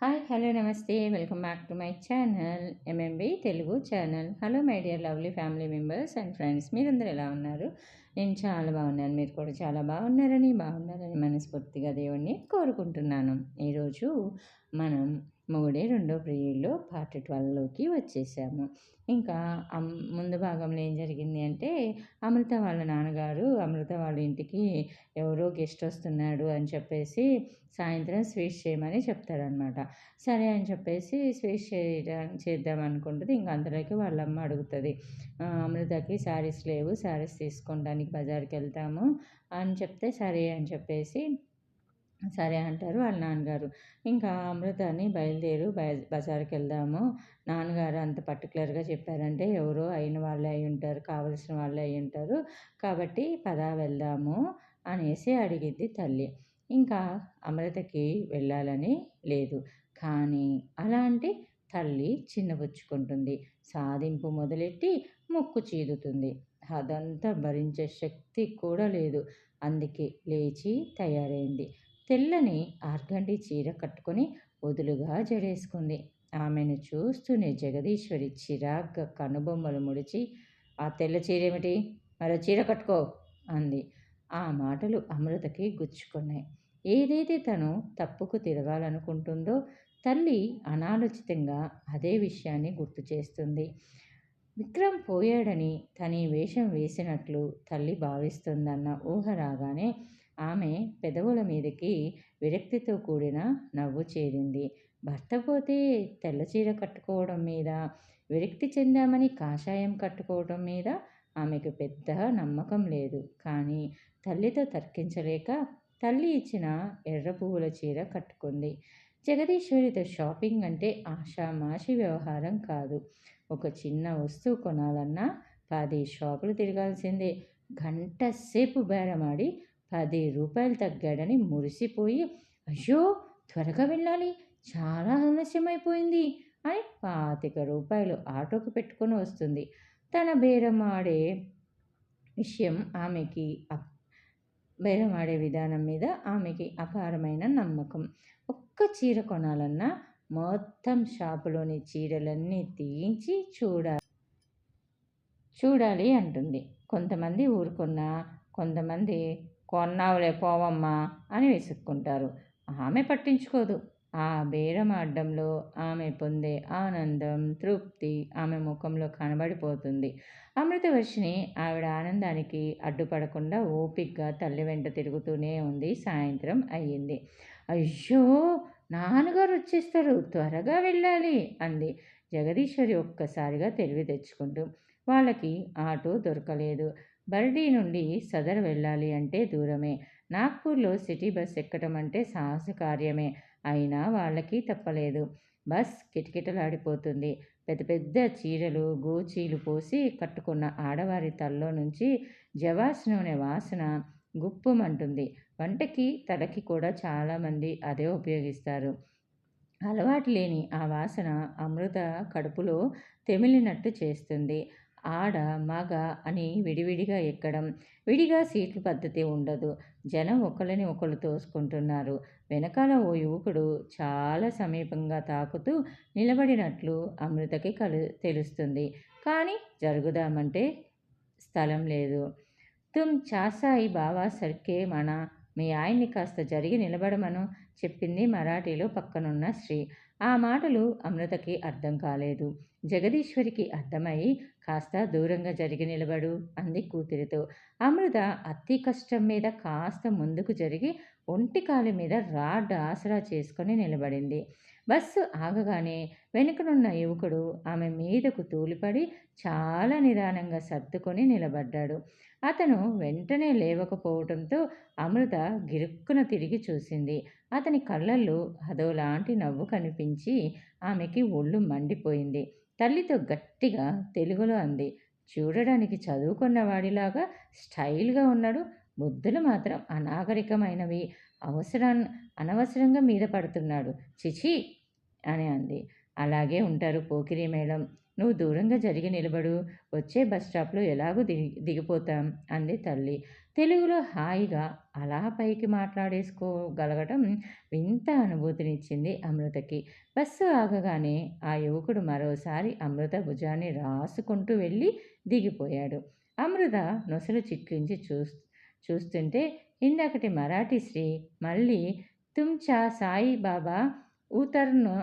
Hi hello నమస్తే. Welcome back to my channel MMB Telugu channel. Hello my dear lovely family members and friends. మీరందరూ ఎలా ఉన్నారు? నేను చాలా బాగున్నాను. మీరు కూడా చాలా బాగున్నారని బాగున్నారని మనస్ఫూర్తిగా దేవుణ్ణి కోరుకుంటున్నాను. ఈరోజు మనం మొగుడే రెండో ప్రియుల్లో పార్ట్ ట్వెల్వ్లోకి వచ్చేసాము. ఇంకా ముందు భాగంలో ఏం జరిగింది అంటే అమృత వాళ్ళ నాన్నగారు అమృత వాళ్ళ ఇంటికి ఎవరో గెస్ట్ వస్తున్నాడు అని చెప్పేసి సాయంత్రం స్వీట్స్ చేయమని చెప్తారనమాట సరే అని చెప్పేసి స్వీట్స్ చేయడం చేద్దాం అనుకుంటుంది. ఇంకా అందరికీ వాళ్ళమ్మ అడుగుతుంది అమృతకి శారీస్ లేవు శారీస్ తీసుకోవడానికి బజార్కి వెళ్తాము అని చెప్తే సరే అని చెప్పేసి సరే అంటారు వాళ్ళ నాన్నగారు. ఇంకా అమృతాన్ని బయలుదేరు బజార్కి వెళ్దాము నాన్నగారు అంత పర్టికులర్గా చెప్పారంటే ఎవరో అయిన వాళ్ళే అయి ఉంటారు కావలసిన వాళ్ళే అయి ఉంటారు. కాబట్టి పదా వెళ్దాము అనేసి అడిగిద్ది తల్లి. ఇంకా అమృతకి వెళ్ళాలని లేదు. కానీ అలాంటి తల్లి చిన్నబుచ్చుకుంటుంది సాధింపు మొదలెట్టి ముక్కు చీదుతుంది. అదంతా భరించే శక్తి కూడా లేదు. అందుకే లేచి తయారైంది. తెల్లని ఆర్గండి చీర కట్టుకొని వదులుగా జడేసుకుంది. ఆమెను చూస్తూనే జగదీశ్వరి చిరాగ్గా కనుబొమ్మలు ముడిచి ఆ తెల్ల చీర ఏమిటి మరో చీర కట్టుకో అంది. ఆ మాటలు అమృతకి గుచ్చుకున్నాయి. ఏదైతే తను తప్పుకు తిరగాలనుకుంటుందో తల్లి అనాలోచితంగా అదే విషయాన్ని గుర్తు చేస్తుంది. విక్రమ్ పోయాడని తని వేషం వేసినట్లు తల్లి భావిస్తుందన్న ఊహ రాగానే ఆమె పెదవుల మీదకి విరక్తితో కూడిన నవ్వు చేరింది. భర్త పోతే తెల్ల చీర కట్టుకోవడం మీద విరక్తి చెందామని కాషాయం కట్టుకోవడం మీద ఆమెకు పెద్ద నమ్మకం లేదు. కానీ తల్లితో తర్కించలేక తల్లి ఇచ్చిన ఎర్ర పువ్వుల చీర కట్టుకుంది. జగదీశ్వరితో షాపింగ్ అంటే ఆషామాషి వ్యవహారం కాదు. ఒక చిన్న వస్తువు కొనాలన్నా పది షాపులు తిరగాల్సిందే. గంట సేపు బేరమాడి పది రూపాయలు తగ్గాడని మురిసిపోయి అయ్యో త్వరగా వెళ్ళాలి చాలా ఆలస్యమైపోయింది అని పాతిక రూపాయలు ఆటోకి పెట్టుకొని వస్తుంది. తన బేరమాడే విషయం ఆమెకి బేరమాడే విధానం మీద ఆమెకి అపారమైన నమ్మకం. ఒక్క చీర కొనాలన్నా మొత్తం షాపులోని చీరలన్నీ తీయించి చూడాలి. చూడాలి అంటుంది. కొంతమంది ఊరుకున్నా కొంతమంది కొన్నావులే పోవమ్మా అని విసుక్కుంటారు. ఆమె పట్టించుకోదు. ఆ బేరం అడ్డంలో ఆమె పొందే ఆనందం తృప్తి ఆమె ముఖంలో కనబడిపోతుంది. అమృతవర్షిని ఆవిడ ఆనందానికి అడ్డుపడకుండా ఓపిక్గా తల్లి వెంట తిరుగుతూనే ఉంది. సాయంత్రం అయ్యింది. అయ్యో! నాన్నగారు వచ్చేస్తారు. త్వరగా వెళ్ళాలి అంది. జగదీశ్వరి ఒక్కసారిగా తెలివి తెచ్చుకుంటూ వాళ్ళకి ఆటో దొరకలేదు. బర్డీ నుండి సదర్ వెళ్ళాలి అంటే దూరమే. నాగ్పూర్లో సిటీ బస్ ఎక్కడం అంటే సాహస కార్యమే. అయినా వాళ్ళకి తప్పలేదు. బస్ కిటకిటలాడిపోతుంది. పెద్ద పెద్ద చీరలు గోచీలు పోసి కట్టుకున్న ఆడవారి తల్లో నుంచి జవాస్ నూనె వాసన గుప్పుమంటుంది. వంటకి తలకి కూడా చాలామంది అదే ఉపయోగిస్తారు. అలవాటు లేని ఆ వాసన అమృత కడుపులో తెమిలినట్టు చేస్తుంది. ఆడ మగ అని విడివిడిగా ఎక్కడం. విడిగా సీట్లు పద్ధతి ఉండదు. జనం ఒకరిని ఒకరు తోసుకుంటున్నారు. వెనకాల ఓ యువకుడు చాలా సమీపంగా తాకుతూ నిలబడినట్లు అమృతకి కలు తెలుస్తుంది. కానీ జరుగుదామంటే స్థలం లేదు. తుమ్ చాసాయి బావా సర్కే మన మీ ఆయన్ని కాస్త జరిగి నిలబడమను చెప్పింది మరాఠీలో పక్కనున్న శ్రీ ఆ మాటలు అమృతకి అర్థం కాలేదు. జగదీశ్వరికి అర్థమై కాస్త దూరంగా జరిగి నిలబడు అంది కూతురితో. అమృత అతి కష్టం మీద కాస్త ముందుకు జరిగి ఒంటి కాలు మీద రాడ్ ఆసరా చేసుకొని నిలబడింది. బస్సు ఆగగానే వెనుకనున్న యువకుడు ఆమె మీదకు తూలిపడి చాలా నిదానంగా సర్దుకొని నిలబడ్డాడు. అతను వెంటనే లేవకపోవడంతో అమృత గిరుక్కున తిరిగి చూసింది. అతని కళ్ళల్లో అదోలాంటి నవ్వు కనిపించి ఆమెకి ఒళ్ళు మండిపోయింది. తల్లితో గట్టిగా తెలుగులో అంది. చూడడానికి చదువుకున్న వాడిలాగా స్టైల్గా ఉన్నాడు. బుద్ధులు మాత్రం అనాగరికమైనవి. అవసరాన్ని అనవసరంగా మీద పడుతున్నాడు. చిచి! అని అంది. అలాగే ఉంటారు పోకిరి మేడం. నువ్వు దూరంగా జరిగి నిలబడు. వచ్చే బస్ స్టాప్లో ఎలాగో దిగి దిగిపోతాం. అంది తల్లి. తెలుగులో హాయిగా అలా పైకి మాట్లాడేసుకోగలగటం వింత అనుభూతినిచ్చింది అమృతకి. బస్సు ఆగగానే ఆ యువకుడు మరోసారి అమృత భుజాన్ని రాసుకుంటూ వెళ్ళి దిగిపోయాడు. అమృత నొసలు చిట్లించి చూ చూస్తుంటే ఇందకటి మరాఠీ శ్రీ మళ్ళీ తుమ్చా సాయి బాబా ఉతర్ను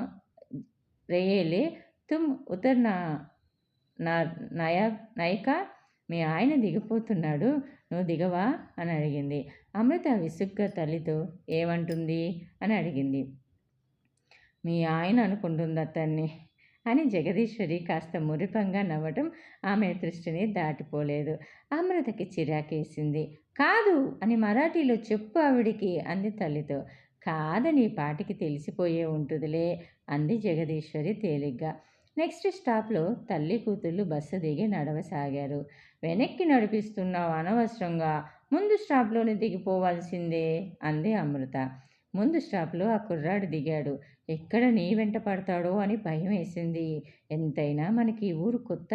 రేయలే తుమ్ ఉతర్ నా నయ నయక మీ ఆయన దిగిపోతున్నాడు. నువ్వు దిగవా? అని అడిగింది. అమృత విసుగ్గా తల్లితో ఏమంటుంది? అని అడిగింది. మీ ఆయన అనుకుంటుంది అతన్ని అని జగదీశ్వరి కాస్త మురిపంగా నవ్వటం ఆమె దృష్టిని దాటిపోలేదు. అమృతకి చిరాకేసింది. కాదు అని మరాఠీలో చెప్పు ఆవిడికి అంది తల్లితో. కాదని పాటికి తెలిసిపోయే ఉంటుందిలే అంది జగదీశ్వరి తేలిగ్గా. నెక్స్ట్ స్టాప్లో తల్లి కూతుళ్ళు బస్సు దిగి నడవసాగారు. వెనక్కి నడిపిస్తున్నావు అనవసరంగా ముందు స్టాప్లోనే దిగిపోవాల్సిందే అంది అమృత. ముందు స్టాప్లో ఆ కుర్రాడు దిగాడు. ఎక్కడ నీ వెంట పడతాడో అని భయం వేసింది. ఎంతైనా మనకి ఊరు కొత్త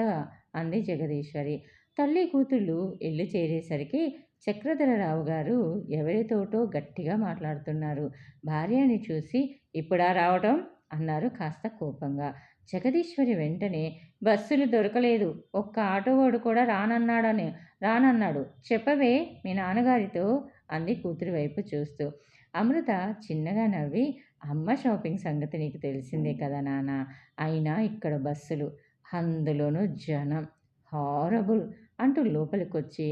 అంది జగదీశ్వరి. తల్లి కూతుళ్ళు ఇల్లు చేరేసరికి చక్రధరరావు గారు ఎవరితోటో గట్టిగా మాట్లాడుతున్నారు. భార్యని చూసి ఇప్పుడా రావటం? అన్నారు కాస్త కోపంగా. జగదీశ్వరి వెంటనే బస్సులు దొరకలేదు ఒక్క ఆటోవాడు కూడా రానన్నాడని రానన్నాడు. చెప్పవే మీ నాన్నగారితో అంది కూతురి వైపు చూస్తూ. అమృత చిన్నగా నవ్వి అమ్మ షాపింగ్ సంగతి నీకు తెలిసిందే కదా నాన్న అయినా ఇక్కడ బస్సులు అందులోనూ జనం హారబుల్ అంటూ లోపలికొచ్చి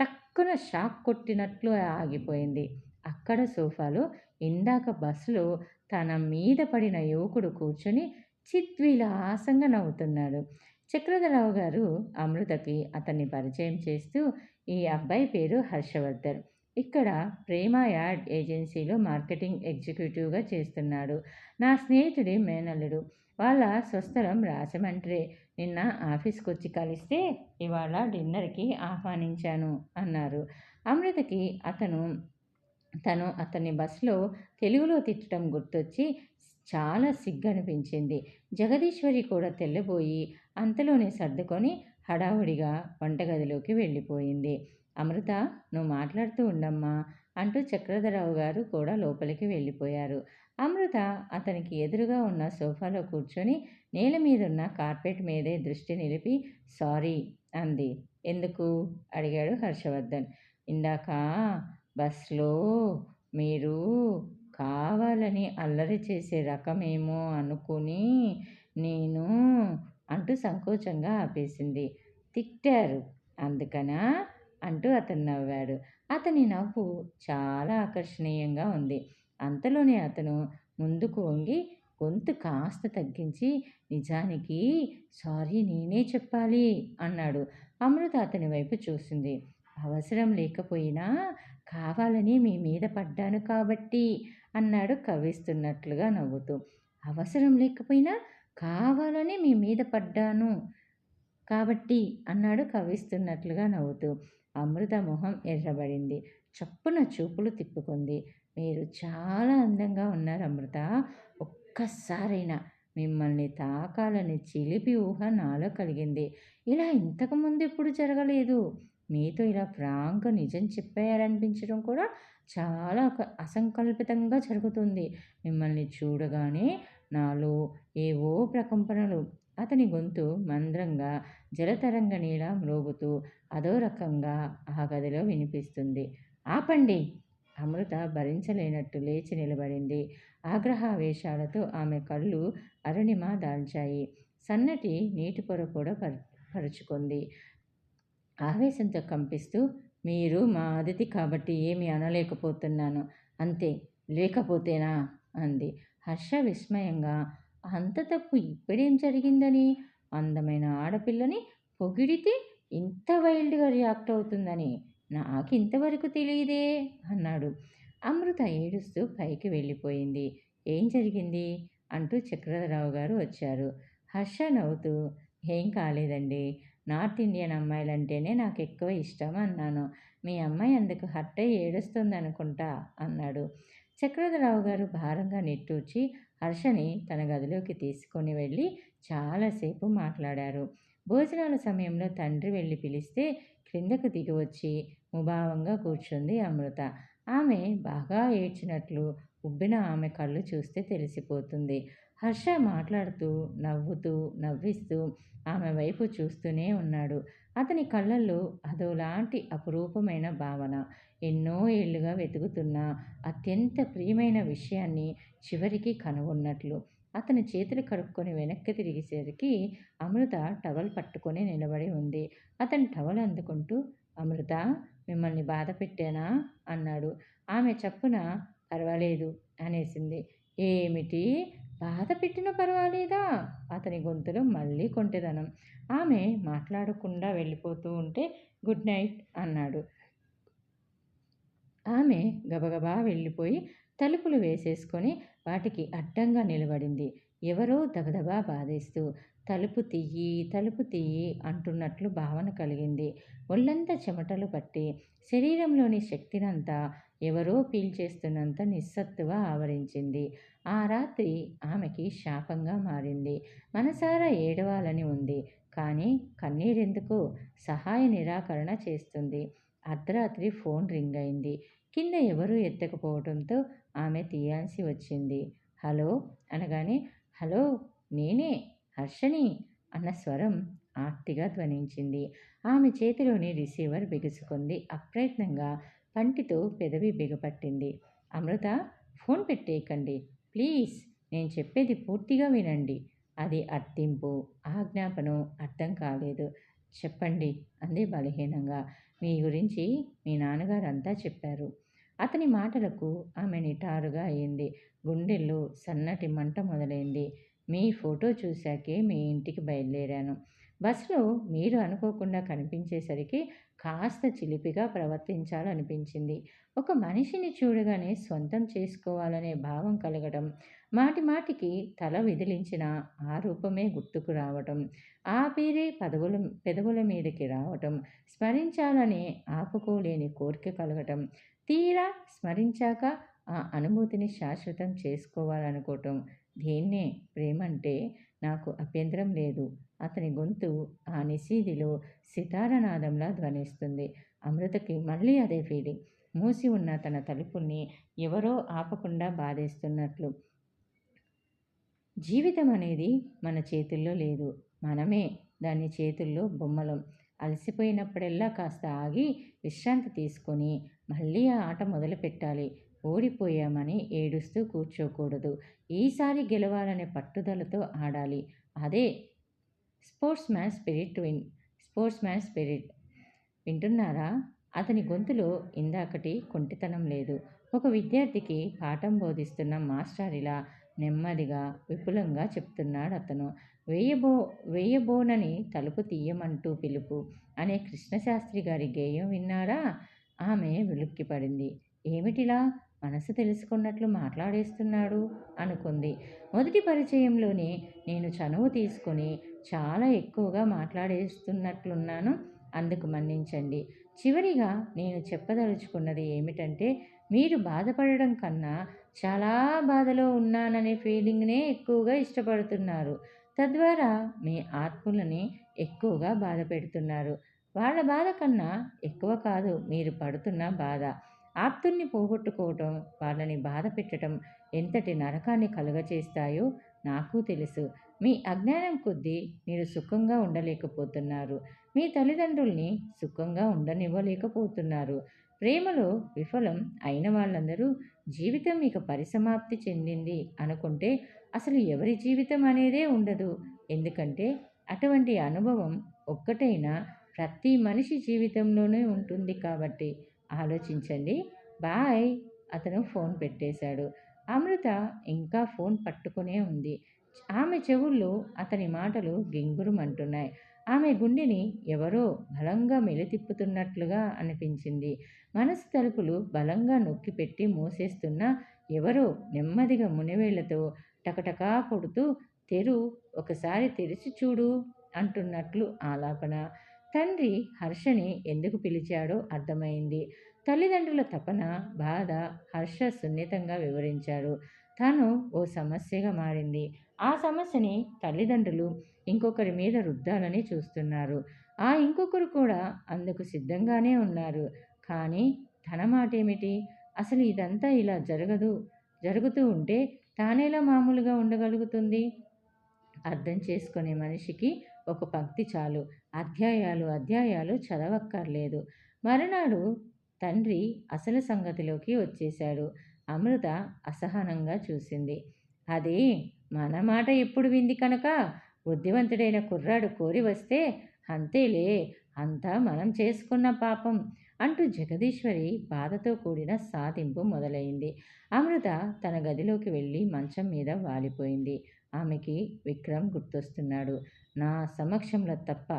టక్కున షాక్ కొట్టినట్లు ఆగిపోయింది. అక్కడ సోఫాలో ఇందాక బస్సులో తన మీద పడిన యువకుడు కూర్చొని చిత్విలాసంగా నవ్వుతున్నాడు. చక్రధరరావు గారు అమృతకి అతన్ని పరిచయం చేస్తూ ఈ అబ్బాయి పేరు హర్షవర్ధన్. ఇక్కడ ప్రేమ యాడ్ ఏజెన్సీలో మార్కెటింగ్ ఎగ్జిక్యూటివ్గా చేస్తున్నాడు. నా స్నేహితుడి మేనల్లుడు. వాళ్ళ స్వస్థలం రాజమండ్రి. నిన్న ఆఫీస్కి వచ్చి కలిస్తే ఇవాళ డిన్నర్కి ఆహ్వానించాను అన్నారు. అమృతకి అతను తను అతన్ని బస్సులో తెలుగులో తిట్టడం గుర్తొచ్చి చాలా సిగ్గనిపించింది. జగదీశ్వరి కూడా తెల్లబోయి అంతలోనే సర్దుకొని హడావుడిగా వంటగదిలోకి వెళ్ళిపోయింది. అమృత నువ్వు మాట్లాడుతూ ఉండమ్మా అంటూ చక్రధరరావు గారు కూడా లోపలికి వెళ్ళిపోయారు. అమృత అతనికి ఎదురుగా ఉన్న సోఫాలో కూర్చొని నేల మీదున్న కార్పెట్ మీదే దృష్టి నిలిపి సారీ అంది. ఎందుకు? అడిగాడు హర్షవర్ధన్. ఇందాక బస్లో మీరు కావాలని అల్లరి చేసే రకమేమో అనుకుని నేను అంటూ సంకోచంగా ఆపేసింది. తిట్టారు. అందుకనా? అంటూ అతను నవ్వాడు. అతని నవ్వు చాలా ఆకర్షణీయంగా ఉంది. అంతలోనే అతను ముందుకు వంగి గొంతు కాస్త తగ్గించి నిజానికి సారీ నేనే చెప్పాలి అన్నాడు. అమృత అతని వైపు చూసింది. అవసరం లేకపోయినా కావాలని మీ మీద పడ్డాను కాబట్టి అన్నాడు కవిస్తున్నట్లుగా నవ్వుతూ. అవసరం లేకపోయినా కావాలని మీ మీద పడ్డాను కాబట్టి అన్నాడు కవిస్తున్నట్లుగా నవ్వుతూ. అమృత మొహం ఎర్రబడింది. చప్పున చూపులు తిప్పుకుంది. మీరు చాలా అందంగా ఉన్నారు అమృత. ఒక్కసారైనా మిమ్మల్ని తాకాలని చిలిపి ఊహ నాలో కలిగింది. ఇలా ఇంతకుముందు ఎప్పుడు జరగలేదు. మీతో ఇలా ఫ్రాంక్గా నిజం చెప్పేయాలనిపించడం కూడా చాలా అసంకల్పితంగా జరుగుతుంది. మిమ్మల్ని చూడగానే నాలో ఏవో ప్రకంపనలు అతని గొంతు మంద్రంగా జలతరంగ నీలా మ్రోగుతూ అదో రకంగా ఆ గదిలో వినిపిస్తుంది. ఆపండి! అమృత భరించలేనట్టు లేచి నిలబడింది. ఆగ్రహావేశాలతో ఆమె కళ్ళు అరుణిమ దాల్చాయి. సన్నటి నీటి పొర కూడా పరుచుకుంది. ఆవేశంతో కంపిస్తూ మీరు మా అతిథి కాబట్టి ఏమీ అనలేకపోతున్నాను. అంతే లేకపోతేనా? అంది. హర్ష విస్మయంగా అంత తప్పు ఇప్పుడేం జరిగిందని? అందమైన ఆడపిల్లని పొగిడితే ఇంత వైల్డ్గా రియాక్ట్ అవుతుందని నాకు ఇంతవరకు తెలియదే అన్నాడు. అమృత ఏడుస్తూ పైకి వెళ్ళిపోయింది. ఏం జరిగింది? అంటూ చక్రధరరావు గారు వచ్చారు. హర్ష నవ్వుతూ ఏం కాలేదండి. నార్త్ ఇండియన్ అమ్మాయిలంటేనే నాకు ఎక్కువ ఇష్టం అన్నాను మీ అమ్మాయి అందుకు హర్ట్ అయ్యి ఏడుస్తుంది అనుకుంటా అన్నాడు. చక్రధరరావు గారు భారంగా నిట్టూర్చి హర్షని తన గదిలోకి తీసుకొని వెళ్ళి చాలాసేపు మాట్లాడారు. భోజనాల సమయంలో తండ్రి వెళ్ళి పిలిస్తే క్రిందకు దిగి వచ్చి ముభావంగా కూర్చుంది అమృత. ఆమె బాగా ఏడ్చినట్లు ఉబ్బిన ఆమె కళ్ళు చూస్తే తెలిసిపోతుంది. హర్ష మాట్లాడుతూ నవ్వుతూ నవ్విస్తూ ఆమె వైపు చూస్తూనే ఉన్నాడు. అతని కళ్ళల్లో అదోలాంటి అపురూపమైన భావన. ఎన్నో ఏళ్ళుగా వెతుకుతున్న అత్యంత ప్రియమైన విషయాన్ని చివరికి కనుగొన్నట్లు. అతని చేతులు కడుక్కొని వెనక్కి తిరిగేసరికి అమృత టవల్ పట్టుకొని నిలబడి ఉంది. అతని టవల్ అందుకుంటూ అమృత మిమ్మల్ని బాధ పెట్టానా అన్నాడు. ఆమె చప్పున పర్వాలేదు అనేసింది. ఏమిటి? బాధ పెట్టినా పర్వాలేదా? అతని గొంతులో మళ్ళీ కొంటెదనం. ఆమె మాట్లాడకుండా వెళ్ళిపోతూ ఉంటే గుడ్ నైట్ అన్నాడు. ఆమె గబగబా వెళ్ళిపోయి తలుపులు వేసేసుకొని వాటికి అడ్డంగా నిలబడింది. ఎవరో దబదబా బాధేస్తూ తలుపు తీయి తలుపు తీయి అంటున్నట్లు భావన కలిగింది. ఒళ్ళంతా చెమటలు పట్టి శరీరంలోని శక్తినంతా ఎవరో పీల్చేస్తున్నంత నిస్సత్తువ ఆవరించింది. ఆ రాత్రి ఆమెకి శాపంగా మారింది. మనసారా ఏడవాలని ఉంది. కానీ కన్నీరెందుకు? సహాయ నిరాకరణ చేస్తుంది. అర్ధరాత్రి ఫోన్ రింగ్ అయింది. కింద ఎవరూ ఎత్తకపోవడంతో ఆమె తీయాల్సి వచ్చింది. హలో? అనగానే హలో నేనే హర్షని అన్న స్వరం ఆర్తిగా ధ్వనించింది. ఆమె చేతిలోని రిసీవర్ బిగుసుకుంది. అప్రయత్నంగా పంటితో పెదవి బిగపట్టింది. అమృత ఫోన్ పెట్టేయకండి. ప్లీజ్ నేను చెప్పేది పూర్తిగా వినండి. అది అర్థింపు ఆజ్ఞాపనం అర్థం కాలేదు. చెప్పండి అంది బలహీనంగా. మీ గురించి మీ నాన్నగారు అంతా చెప్పారు. అతని మాటలకు ఆమె నిటారుగా అయింది. గుండెల్లో సన్నటి మంట మొదలైంది. మీ ఫోటో చూశాకే మీ ఇంటికి బయలుదేరాను. బస్సులో మీరు అనుకోకుండా కనిపించేసరికి కాస్త చిలిపిగా ప్రవర్తించాలనిపించింది. ఒక మనిషిని చూడగానే సొంతం చేసుకోవాలనే భావం కలగడం మాటి మాటికి తల విదిలించిన ఆ రూపమే గుర్తుకు రావటం ఆ పేరే పదవుల పెదవుల మీదకి రావటం స్మరించాలని ఆపుకోలేని కోరిక కలగటం తీరా స్మరించాక ఆ అనుభూతిని శాశ్వతం చేసుకోవాలనుకోవటం దీన్నే ప్రేమంటే నాకు అభ్యంతరం లేదు. అతని గొంతు ఆ నిశీదిలో సితారనాదంలా ధ్వనిస్తుంది. అమృతకి మళ్ళీ అదే ఫీలింగ్. మూసి ఉన్న తన తలుపుని ఎవరో ఆపకుండా బాధేస్తున్నట్లు. జీవితం అనేది మన చేతుల్లో లేదు. మనమే దాని చేతుల్లో బొమ్మలం. అలసిపోయినప్పుడల్లా కాస్త ఆగి విశ్రాంతి తీసుకొని మళ్ళీ ఆ ఆట మొదలు పెట్టాలి ఓడిపోయామని ఏడుస్తూ కూర్చోకూడదు. ఈసారి గెలవాలనే పట్టుదలతో ఆడాలి. అదే sportsman spirit win sportsman spirit. వింటున్నారా? అతని గొంతులో ఇందాకటి కొంటితనం లేదు. ఒక విద్యార్థికి పాఠం బోధిస్తున్న మాస్టర్ ఇలా నెమ్మదిగా విపులంగా చెప్తున్నాడు అతను. వేయబో వేయబోనని తలుపు తీయమంటూ పిలుపు అనే కృష్ణశాస్త్రి గారి గేయం విన్నారా? ఆమె వెలుక్కిపడింది ఏమిటిలా? మనసు తెలుసుకున్నట్లు మాట్లాడేస్తున్నాడు అనుకుంది. మొదటి పరిచయంలోనే నేను చనువు తీసుకొని చాలా ఎక్కువగా మాట్లాడేస్తున్నట్లున్నాను అందుకు మన్నించండి. చివరిగా నేను చెప్పదలుచుకున్నది ఏమిటంటే మీరు బాధపడడం కన్నా చాలా బాధలో ఉన్నాననే ఫీలింగ్నే ఎక్కువగా ఇష్టపడుతున్నారు. తద్వారా మీ ఆత్మలని ఎక్కువగా బాధ పెడుతున్నారు. వాళ్ళ బాధ కన్నా ఎక్కువ కాదు మీరు పడుతున్న బాధ. ఆప్తుల్ని పోగొట్టుకోవటం వాళ్ళని బాధ పెట్టడం ఎంతటి నరకాన్ని కలుగచేస్తాయో నాకు తెలుసు. మీ అజ్ఞానం కొద్దీ మీరు సుఖంగా ఉండలేకపోతున్నారు. మీ తల్లిదండ్రుల్ని సుఖంగా ఉండనివ్వలేకపోతున్నారు. ప్రేమలో విఫలం అయిన వాళ్ళందరూ జీవితం ఇక పరిసమాప్తి చెందింది అనుకుంటే అసలు ఎవరి జీవితం అనేదే ఉండదు. ఎందుకంటే అటువంటి అనుభవం ఒక్కటైనా ప్రతి మనిషి జీవితంలోనే ఉంటుంది కాబట్టి ఆలోచించండి. బాయ్. అతను ఫోన్ పెట్టేశాడు. అమృత ఇంకా ఫోన్ పట్టుకునే ఉంది. ఆమె చెవుల్లో అతని మాటలు గింగురుమంటున్నాయి. ఆమె గుండెని ఎవరో బలంగా మెలితిప్పుతున్నట్లుగా అనిపించింది. మనసు తలుపులు బలంగా నొక్కిపెట్టి మూసేస్తున్న ఎవరో నెమ్మదిగా మునివేళ్ళతో టకటకా కొడుతూ తెరు ఒకసారి తెరిచి చూడు అంటున్నట్లు ఆలాపన. తండ్రి హర్షని ఎందుకు పిలిచాడో అర్థమైంది. తల్లిదండ్రుల తపన బాధ హర్ష సున్నితంగా వివరించాడు తాను ఓ సమస్యగా మారింది. ఆ సమస్యని తల్లిదండ్రులు ఇంకొకరి మీద రుద్దాలని చూస్తున్నారు. ఆ ఇంకొకరు కూడా అందుకు సిద్ధంగానే ఉన్నారు. కానీ తన మాట ఏమిటి అసలు ఇదంతా ఇలా జరగదు జరుగుతూ ఉంటే తానేలా మామూలుగా ఉండగలుగుతుంది? అర్థం చేసుకునే మనిషికి ఒక పంక్తి చాలు. అధ్యాయాలు అధ్యాయాలు చదవక్కర్లేదు. మరునాడు తండ్రి అసలు సంగతిలోకి వచ్చేశాడు. అమృత అసహనంగా చూసింది. అది మన మాట ఎప్పుడు వింది కనుక? బుద్ధివంతుడైన కుర్రాడు కోరి వస్తే అంతేలే అంతా మనం చేసుకున్న పాపం అంటూ జగదీశ్వరి బాధతో కూడిన సాధింపు మొదలైంది. అమృత తన గదిలోకి వెళ్ళి మంచం మీద వాలిపోయింది. ఆమెకి విక్రమ్ గుర్తొస్తున్నాడు. నా సమక్షంలో తప్ప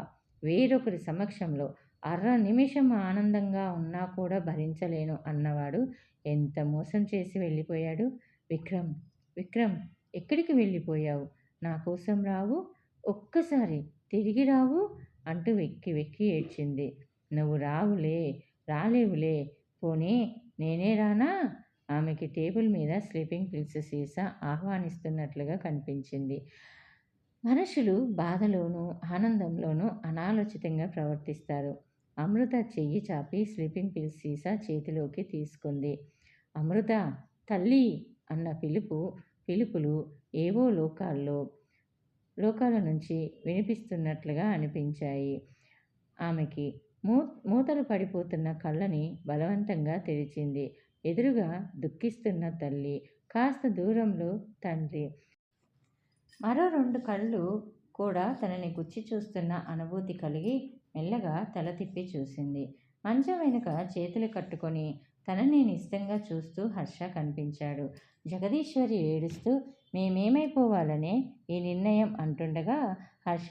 వేరొకరి సమక్షంలో అర్ర నిమిషం ఆనందంగా ఉన్నా కూడా భరించలేను అన్నవాడు ఎంత మోసం చేసి వెళ్ళిపోయాడు? విక్రమ్ విక్రమ్ ఎక్కడికి వెళ్ళిపోయావు? నా కోసం రావు? ఒక్కసారి తిరిగి రావు? అంటూ వెక్కి వెక్కి ఏడ్చింది. నువ్వు రావులే రాలేవులే పోనీ నేనే రానా? ఆమెకి టేబుల్ మీద స్లీపింగ్ పిల్స్ సీసా ఆహ్వానిస్తున్నట్లుగా కనిపించింది. మనుషులు బాధలోనూ ఆనందంలోనూ అనాలోచితంగా ప్రవర్తిస్తారు. అమృత చెయ్యి చాపి స్లీపింగ్ పిల్స్ సీసా చేతిలోకి తీసుకుంది. అమృత తల్లి! అన్న పిలుపు పిలుపులు ఏవో లోకాల్లో లోకాల నుంచి వినిపిస్తున్నట్లుగా అనిపించాయి. ఆమెకి మూ మూతలు పడిపోతున్న కళ్ళని బలవంతంగా తెరిచింది. ఎదురుగా దుఃఖిస్తున్న తల్లి కాస్త దూరంలో తండ్రి. మరో రెండు కళ్ళు కూడా తనని గుచ్చి చూస్తున్న అనుభూతి కలిగి మెల్లగా తల తిప్పి చూసింది. మంచం వెనుక చేతులు కట్టుకొని తనని నిష్టంగా చూస్తూ హర్ష కనిపించాడు. జగదీశ్వరి ఏడుస్తూ మేమేమైపోవాలనే ఈ నిర్ణయం అంటుండగా హర్ష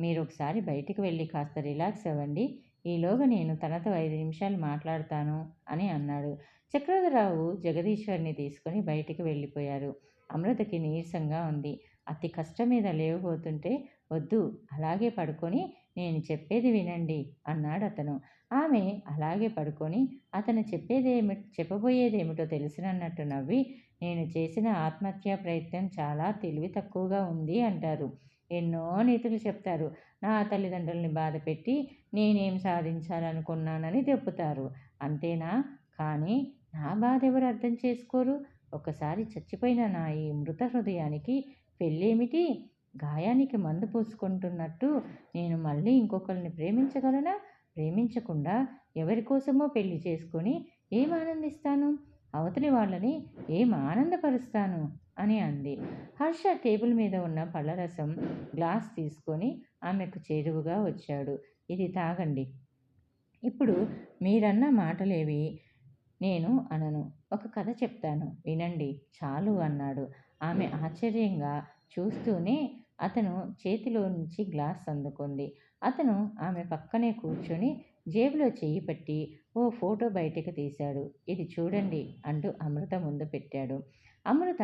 మీరు ఒకసారి బయటికి వెళ్ళి కాస్త రిలాక్స్ అవ్వండి. ఈలోగా నేను తనతో ఐదు నిమిషాలు మాట్లాడతాను అని అన్నాడు. చక్రధరరావు జగదీశ్వరిని తీసుకొని బయటికి వెళ్ళిపోయారు. అమృతకి నీరసంగా ఉంది. అతి కష్టం మీద లేవబోతుంటే వద్దు అలాగే పడుకొని నేను చెప్పేది వినండి అన్నాడు అతను. ఆమె అలాగే పడుకొని అతను చెప్పేదేమి చెప్పబోయేదేమిటో తెలిసినన్నట్టు నవ్వి నేను చేసిన ఆత్మహత్యా ప్రయత్నం చాలా తెలివి తక్కువగా ఉంది అంటారు. ఎన్నో నీతులు చెప్తారు. నా తల్లిదండ్రుల్ని బాధ పెట్టి నేనేం సాధించాలనుకున్నానని చెప్పుతారు. అంతేనా? కానీ నా బాధ ఎవరు అర్థం చేసుకోరు. ఒకసారి చచ్చిపోయిన నా ఈ మృత హృదయానికి పెళ్ళేమిటి? గాయానికి మందు పోసుకుంటున్నట్టు నేను మళ్ళీ ఇంకొకరిని ప్రేమించగలనా? ప్రేమించకుండా ఎవరి కోసమో పెళ్ళి చేసుకొని ఏం ఆనందిస్తాను? అవతలి వాళ్ళని ఏం ఆనందపరుస్తాను? అని అంది. హర్ష టేబుల్ మీద ఉన్న పళ్ళరసం గ్లాస్ తీసుకొని ఆమెకు చేరువుగా వచ్చాడు. ఇది తాగండి. ఇప్పుడు మీరన్న మాటలేవి నేను అనను. ఒక కథ చెప్తాను. వినండి. చాలు అన్నాడు. ఆమె ఆశ్చర్యంగా చూస్తూనే అతను చేతిలో నుంచి గ్లాస్ అందుకుంది. అతను ఆమె పక్కనే కూర్చొని జేబులో చెయ్యి పట్టి ఓ ఫోటో బయటకు తీశాడు. ఇది చూడండి అంటూ అమృత ముందు పెట్టాడు. అమృత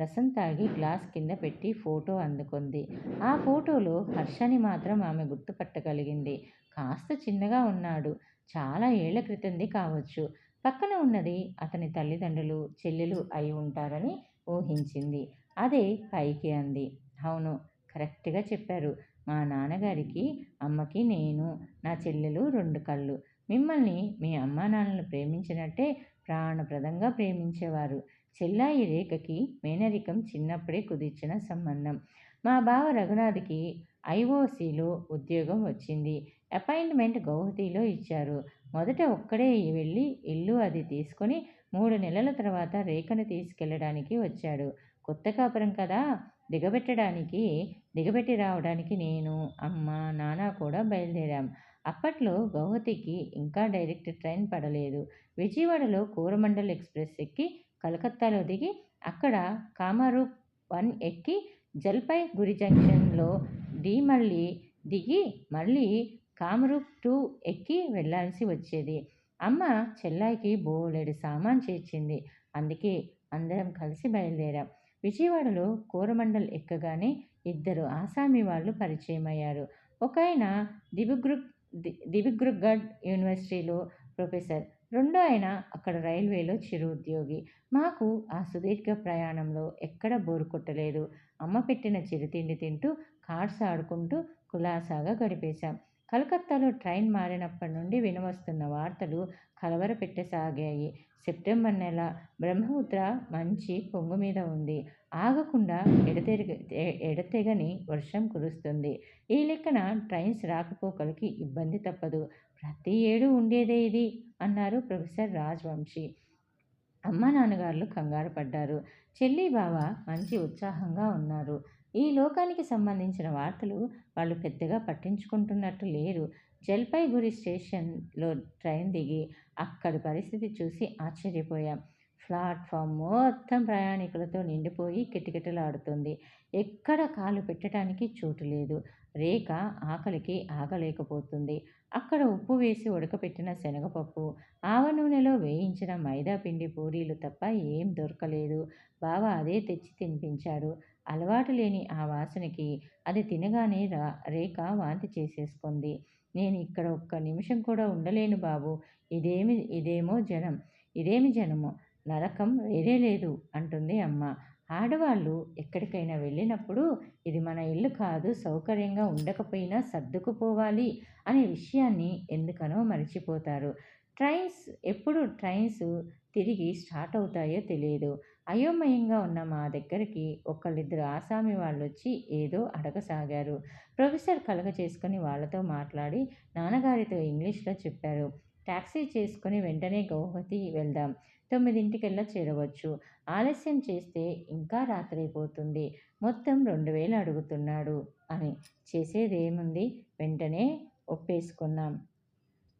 రసం తాగి గ్లాస్ కింద పెట్టి ఫోటో అందుకుంది. ఆ ఫోటోలో హర్షని మాత్రం ఆమె గుర్తుపట్టగలిగింది. కాస్త చిన్నగా ఉన్నాడు. చాలా ఏళ్ళ క్రితంది కావచ్చు. పక్కన ఉన్నది అతని తల్లిదండ్రులు చెల్లెలు అయి ఉంటారని ఊహించింది. అదే పైకి అంది. అవును కరెక్ట్గా చెప్పారు. మా నాన్నగారికి అమ్మకి నేను నా చెల్లెలు రెండు కళ్ళు. మిమ్మల్ని మీ అమ్మా నాన్నలు ప్రేమించినట్టే ప్రాణప్రదంగా ప్రేమించేవారు. చెల్లాయి రేఖకి మేనరికం చిన్నప్పుడే కుదిర్చిన సంబంధం. మా బావ రఘునాథ్కి ఐఓసిలో ఉద్యోగం వచ్చింది. అపాయింట్మెంట్ గౌహతిలో ఇచ్చారు. మొదట ఒక్కడే వెళ్ళి ఇల్లు అది తీసుకొని మూడు నెలల తర్వాత రేఖను తీసుకెళ్ళడానికి వచ్చాడు. కొత్త కాపురం కదా! దిగబెట్టడానికి దిగబెట్టి రావడానికి నేను అమ్మ నాన్న కూడా బయలుదేరాం. అప్పట్లో గౌహతికి ఇంకా డైరెక్ట్ ట్రైన్ పడలేదు. విజయవాడలో కోరమండల్ ఎక్స్ప్రెస్ ఎక్కి కలకత్తాలో దిగి అక్కడ కామారూప్ వన్ ఎక్కి జల్పైగురి జంక్షన్లో డి మళ్ళీ దిగి మళ్ళీ కామరూప్ టూ ఎక్కి వెళ్ళాల్సి వచ్చేది. అమ్మ చెల్లాయికి బోలెడు సామాన్ చేర్చింది. అందుకే అందరం కలిసి బయలుదేరాం. విజయవాడలో కోరమండల్ ఎక్కగానే ఇద్దరు ఆసామీ వాళ్ళు పరిచయమయ్యారు. ఒక ఆయన దిబిగ్రుగ్ దిబిగ్రుగడ్ యూనివర్సిటీలో ప్రొఫెసర్. రెండో ఆయన అక్కడ రైల్వేలో చిరు ఉద్యోగి. మాకు ఆ సుదీర్ఘ ప్రయాణంలో ఎక్కడ బోరు కొట్టలేదు. అమ్మ పెట్టిన చిరుతిండి తింటూ కార్స్ ఆడుకుంటూ కులాసాగా గడిపేశాం. కలకత్తాలో ట్రైన్ మారినప్పటి నుండి వినవస్తున్న వార్తలు కలవరపెట్టసాగాయి సెప్టెంబర్ నెల బ్రహ్మపుత్ర మంచి పొంగు మీద ఉంది. ఆగకుండా ఎడతెరగ ఎడతెగని వర్షం కురుస్తుంది. ఈ లెక్కన ట్రైన్స్ రాకపోకలకి ఇబ్బంది తప్పదు. ప్రతి ఏడు ఉండేదే ఇది అన్నారు ప్రొఫెసర్ రాజ్వంశీ. అమ్మ నాన్నగారులు కంగారు పడ్డారు. చెల్లి బావ మంచి ఉత్సాహంగా ఉన్నారు. ఈ లోకానికి సంబంధించిన వార్తలు వాళ్ళు పెద్దగా పట్టించుకుంటున్నట్టు లేరు. జల్పైగురి స్టేషన్లో ట్రైన్ దిగి అక్కడి పరిస్థితి చూసి ఆశ్చర్యపోయాం. ప్లాట్ఫామ్ మొత్తం ప్రయాణికులతో నిండిపోయి కిటకిటలాడుతుంది. ఎక్కడ కాలు పెట్టడానికి చోటు లేదు. రేఖ ఆకలికి ఆగలేకపోతుంది. అక్కడ ఉప్పు వేసి ఉడకపెట్టిన శనగపప్పు ఆవ నూనెలో వేయించిన మైదా పిండి పూరీలు తప్ప ఏం దొరకలేదు. బావ అదే తెచ్చి తినిపించాడు. అలవాటు లేని ఆ వాసనకి అది తినగానే రా రేఖ వాంతి చేసేసుకుంది. నేను ఇక్కడ ఒక్క నిమిషం కూడా ఉండలేను బాబు. ఇదేమి ఇదేమో జనం ఇదేమి జనము? నరకం వేరే లేదు అంటుంది అమ్మ. ఆడవాళ్ళు ఎక్కడికైనా వెళ్ళినప్పుడు ఇది మన ఇల్లు కాదు సౌకర్యంగా ఉండకపోయినా సర్దుకుపోవాలి అనే విషయాన్ని ఎందుకనో మర్చిపోతారు. ట్రైన్స్ ఎప్పుడు ట్రైన్స్ తిరిగి స్టార్ట్ అవుతాయో తెలియదు. అయోమయంగా ఉన్న మా దగ్గరికి ఒకళ్ళిద్దరు ఆసామి వాళ్ళు వచ్చి ఏదో అడగసాగారు. ప్రొఫెసర్ కలగ చేసుకుని వాళ్ళతో మాట్లాడి నాన్నగారితో ఇంగ్లీష్లో చెప్పారు. ట్యాక్సీ చేసుకుని వెంటనే గౌహతి వెళ్దాం. తొమ్మిదింటికల్లా చేరవచ్చు. ఆలస్యం చేస్తే ఇంకా రాత్రైపోతుంది. మొత్తం రెండు వేలు అడుగుతున్నాడు అని. చేసేదేముంది? వెంటనే ఒప్పేసుకున్నాం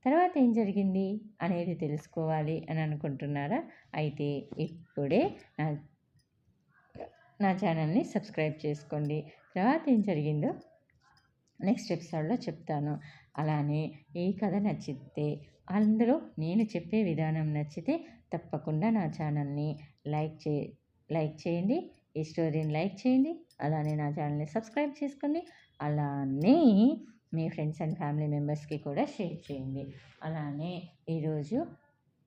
తర్వాత ఏం జరిగింది అనేది తెలుసుకోవాలి అని అనుకుంటున్నారా? అయితే ఇప్పుడే నా నా ఛానల్ని సబ్స్క్రైబ్ చేసుకోండి. తర్వాత ఏం జరిగిందో నెక్స్ట్ ఎపిసోడ్లో చెప్తాను. అలానే ఈ కథ నచ్చితే అందులో నేను చెప్పే విధానం నచ్చితే తప్పకుండా నా ఛానల్ని లైక్ చే లైక్ చేయండి. ఈ స్టోరీని లైక్ చేయండి. అలానే నా ఛానల్ని సబ్స్క్రైబ్ చేసుకోండి అలానే మీ ఫ్రెండ్స్ అండ్ ఫ్యామిలీ మెంబర్స్కి కూడా షేర్ చేయండి. అలానే ఈరోజు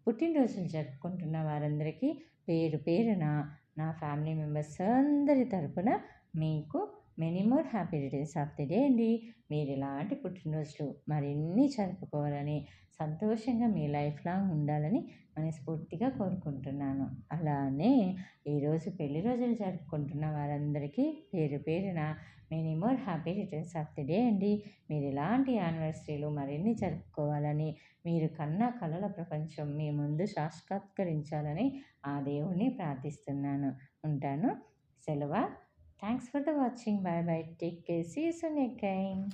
పుట్టినరోజులు జరుపుకుంటున్న వారందరికీ పేరు పేరున నా ఫ్యామిలీ మెంబర్స్ అందరి తరపున మీకు many more happy returns of the day అండి. మీరు ఇలాంటి పుట్టినరోజులు మరిన్ని జరుపుకోవాలని సంతోషంగా మీ లైఫ్ లాంగ్ ఉండాలని మనస్ఫూర్తిగా కోరుకుంటున్నాను. అలానే ఈరోజు పెళ్ళి రోజులు జరుపుకుంటున్న వారందరికీ పేరు పేరున many more happy returns of the day అండి. మీరు ఇలాంటి యానివర్సరీలు మరిన్ని జరుపుకోవాలని మీరు కన్న కళల ప్రపంచం మీ ముందు సాక్షాత్కరించాలని ఆ దేవుణ్ణి ప్రార్థిస్తున్నాను. ఉంటాను. సెలవు. Thanks for the watching. Bye bye. Take care. See you soon again.